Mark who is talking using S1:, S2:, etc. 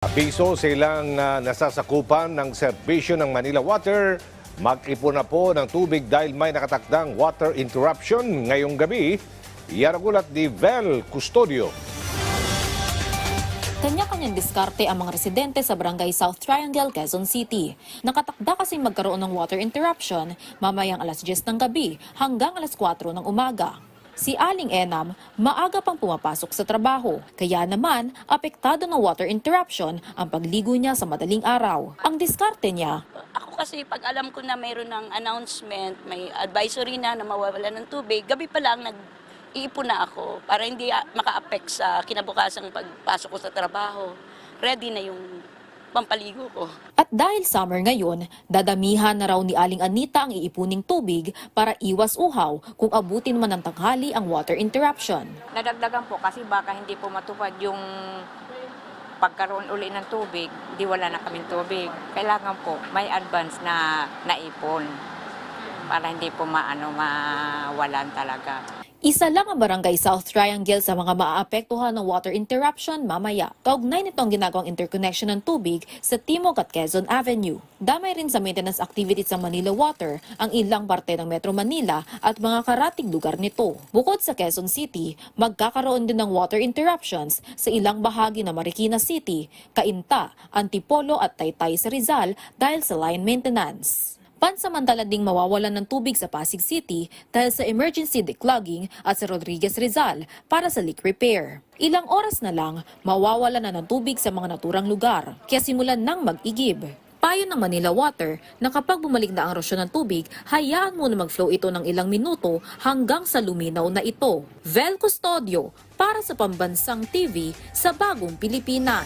S1: Abiso sa ilang ah, nasasakupan ng serbisyo ng Manila Water, mag-ipon na po ng tubig dahil may nakatakdang water interruption ngayong gabi. Yan ang ulat ni Vel Custodio.
S2: Kanya-kanyang diskarte ang mga residente sa Barangay South Triangle, Quezon City. Nakatakda kasi magkaroon ng water interruption mamayang alas 10 ng gabi hanggang alas 4 ng umaga. Si Aling Enam, maaga pang pumapasok sa trabaho. Kaya naman, apektado ng water interruption ang pagligo niya sa madaling araw. Ang diskarte niya,
S3: Ako kasi pag alam ko na mayroon ng announcement, may advisory na na mawawala ng tubig, gabi pa lang nag-iipon na ako para hindi maka-affect sa kinabukasang pagpasok ko sa trabaho. Ready na yung pampaligo ko.
S2: At dahil summer ngayon, dadamihan na raw ni Aling Anita ang iipuning tubig para iwas uhaw kung abutin man ng tanghali ang water interruption.
S4: Nadagdagan po kasi baka hindi po matupad yung pagkaroon uli ng tubig, di wala na kaming tubig. Kailangan po may advance na naipon para hindi po maano mawalan talaga.
S2: Isa lang ang barangay South Triangle sa mga maaapektuhan ng water interruption mamaya. Kaugnay nito ang ginagawang interconnection ng tubig sa Timog at Quezon Avenue. Damay rin sa maintenance activities ng Manila Water ang ilang parte ng Metro Manila at mga karatig lugar nito. Bukod sa Quezon City, magkakaroon din ng water interruptions sa ilang bahagi ng Marikina City, Cainta, Antipolo at Taytay sa Rizal dahil sa line maintenance. Pansamantala ding mawawalan ng tubig sa Pasig City dahil sa emergency declogging at sa Rodriguez Rizal para sa leak repair. Ilang oras na lang, mawawalan na ng tubig sa mga naturang lugar, kaya simulan nang mag-igib. Payo ng Manila Water na kapag bumalik na ang rosyon ng tubig, hayaan muna mag-flow ito ng ilang minuto hanggang sa luminaw na ito. Vel Custodio para sa Pambansang TV sa Bagong Pilipinas.